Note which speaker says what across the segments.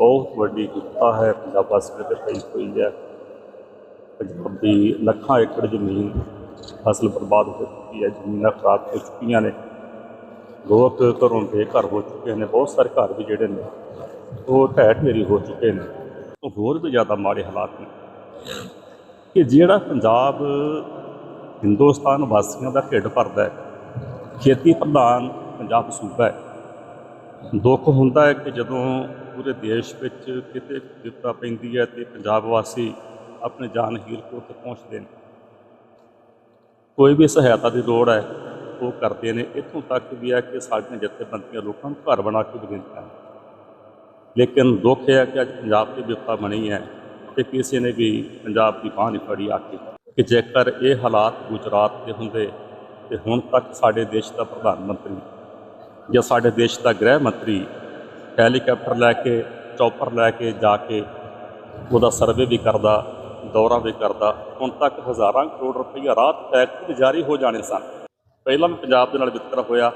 Speaker 1: ਬਹੁਤ ਵੱਡੀ ਗੁੱਤਾ ਹੈ, ਪੰਜਾਬ ਵਾਸੀਆਂ ਤੇ ਪਈ ਹੋਈ ਹੈ। ਪੰਜਾਬ ਦੀ ਲੱਖਾਂ ਏਕੜ ਜ਼ਮੀਨ ਫਸਲ ਬਰਬਾਦ ਹੋ ਚੁੱਕੀ ਹੈ, ਜ਼ਮੀਨਾਂ ਖਰਾਬ ਹੋ ਚੁੱਕੀਆਂ ਨੇ। ਲੋਕ ਘਰੋਂ ਬੇਘਰ ਹੋ ਚੁੱਕੇ ਨੇ, ਬਹੁਤ ਸਾਰੇ ਘਰ ਵੀ ਜਿਹੜੇ ਨੇ, ਉਹ ਢਹਿ ਢੇਰੀ ਹੋ ਚੁੱਕੇ ਨੇ। ਉਹ ਹੋਰ ਵੀ ਜ਼ਿਆਦਾ ਮਾੜੇ ਹਾਲਾਤ ਨੇ। ਕਿ ਜਿਹੜਾ ਪੰਜਾਬ ਹਿੰਦੁਸਤਾਨ ਵਾਸੀਆਂ ਦਾ ਢਿੱਡ ਭਰਦਾ ਹੈ, ਖੇਤੀ ਪ੍ਰਧਾਨ ਪੰਜਾਬ ਸੂਬਾ ਹੈ ਦੁੱਖ ਹੁੰਦਾ ਹੈ ਕਿ ਜਦੋਂ ਪੂਰੇ ਦੇਸ਼ ਵਿੱਚ ਕਿਤੇ ਵਿਪਤਾ ਪੈਂਦੀ ਹੈ ਤੇ ਪੰਜਾਬ ਵਾਸੀ ਆਪਣੇ ਜਾਨ ਹੀਰ ਕੋ ਤੇ ਪਹੁੰਚਦੇ ਨੇ। ਕੋਈ ਵੀ ਸਹਾਇਤਾ ਦੀ ਲੋੜ ਹੈ, ਉਹ ਕਰਦੇ ਨੇ। ਇੱਥੋਂ ਤੱਕ ਵੀ ਹੈ ਕਿ ਸਾਡੀਆਂ ਜਥੇਬੰਦੀਆਂ ਲੋਕਾਂ ਨੂੰ ਘਰ ਬਣਾ ਕੇ ਵੀ ਦਿੰਦੀਆਂ ਲੇਕਿਨ ਦੁੱਖ ਇਹ ਹੈ ਕਿ ਅੱਜ ਪੰਜਾਬ ਦੀ ਵਿਪਤਾ ਬਣੀ ਹੈ ਤੇ ਕਿਸੇ ਨੇ ਵੀ ਪੰਜਾਬ ਦੀ ਬਾਂਹ ਨਹੀਂ ਫੜੀ ਆ ਕੇ ਕਿ ਜੇਕਰ ਇਹ ਹਾਲਾਤ ਗੁਜਰਾਤ ਦੇ ਹੁੰਦੇ ਤੇ ਹੁਣ ਤੱਕ ਸਾਡੇ ਦੇਸ਼ ਦਾ ਪ੍ਰਧਾਨ ਮੰਤਰੀ ਜਾਂ ਸਾਡੇ ਦੇਸ਼ ਦਾ ਗ੍ਰਹਿ ਮੰਤਰੀ ਹੈਲੀਕਾਪਟਰ ਲੈ ਕੇ, ਚੌਪਰ ਲੈ ਕੇ ਜਾ ਕੇ ਉਹਦਾ ਸਰਵੇ ਵੀ ਕਰਦਾ, ਦੌਰਾ ਵੀ ਕਰਦਾ, ਹੁਣ ਤੱਕ ਹਜ਼ਾਰਾਂ ਕਰੋੜ ਰੁਪਈਆ ਰਾਤ ਟੈਕਸ ਤੇ ਜਾਰੀ ਹੋ ਜਾਣੇ ਸਨ। ਪਹਿਲਾਂ ਵੀ ਪੰਜਾਬ ਦੇ ਨਾਲ ਵਿਤਕਰਾ ਹੋਇਆ,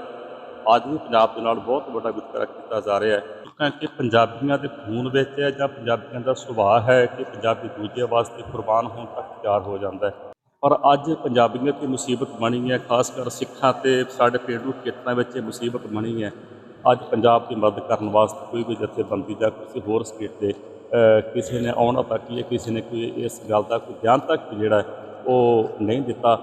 Speaker 1: ਅੱਜ ਵੀ ਪੰਜਾਬ ਦੇ ਨਾਲ ਬਹੁਤ ਵੱਡਾ ਵਿਤਕਰਾ ਕੀਤਾ ਜਾ ਰਿਹਾ ਹੈ। ਕਿਉਂਕਿ ਪੰਜਾਬੀਆਂ ਦੇ ਖੂਨ ਵਿੱਚ ਹੈ ਜਾਂ ਪੰਜਾਬੀਆਂ ਦਾ ਸੁਭਾਅ ਹੈ ਕਿ ਪੰਜਾਬੀ ਦੂਜੇ ਵਾਸਤੇ ਕੁਰਬਾਨ ਹੋਣ ਤੱਕ ਤਿਆਰ ਹੋ ਜਾਂਦਾ ਹੈ। ਪਰ ਅੱਜ ਪੰਜਾਬੀਅਤ ਤੇ ਮੁਸੀਬਤ ਬਣੀ ਹੈ, ਖਾਸ ਕਰ ਸਿੱਖਾਂ ਤੇ ਸਾਡੇ ਪੇਂਡੂ ਖੇਤਰਾਂ ਵਿੱਚ ਇਹ ਮੁਸੀਬਤ ਬਣੀ ਹੈ। ਅੱਜ ਪੰਜਾਬ ਦੀ ਮਦਦ ਕਰਨ ਵਾਸਤੇ ਕੋਈ ਵੀ ਜਥੇਬੰਦੀ ਜਾਂ ਕਿਸੇ ਹੋਰ ਸਟੇਟ ਦੇ ਕਿਸੇ ਨੇ ਆਉਣਾ ਤੱਕ ਜਾਂ ਕਿਸੇ ਨੇ ਕੋਈ ਇਸ ਗੱਲ ਦਾ ਕੋਈ ਧਿਆਨ ਤੱਕ ਜਿਹੜਾ ਉਹ ਨਹੀਂ ਦਿੱਤਾ।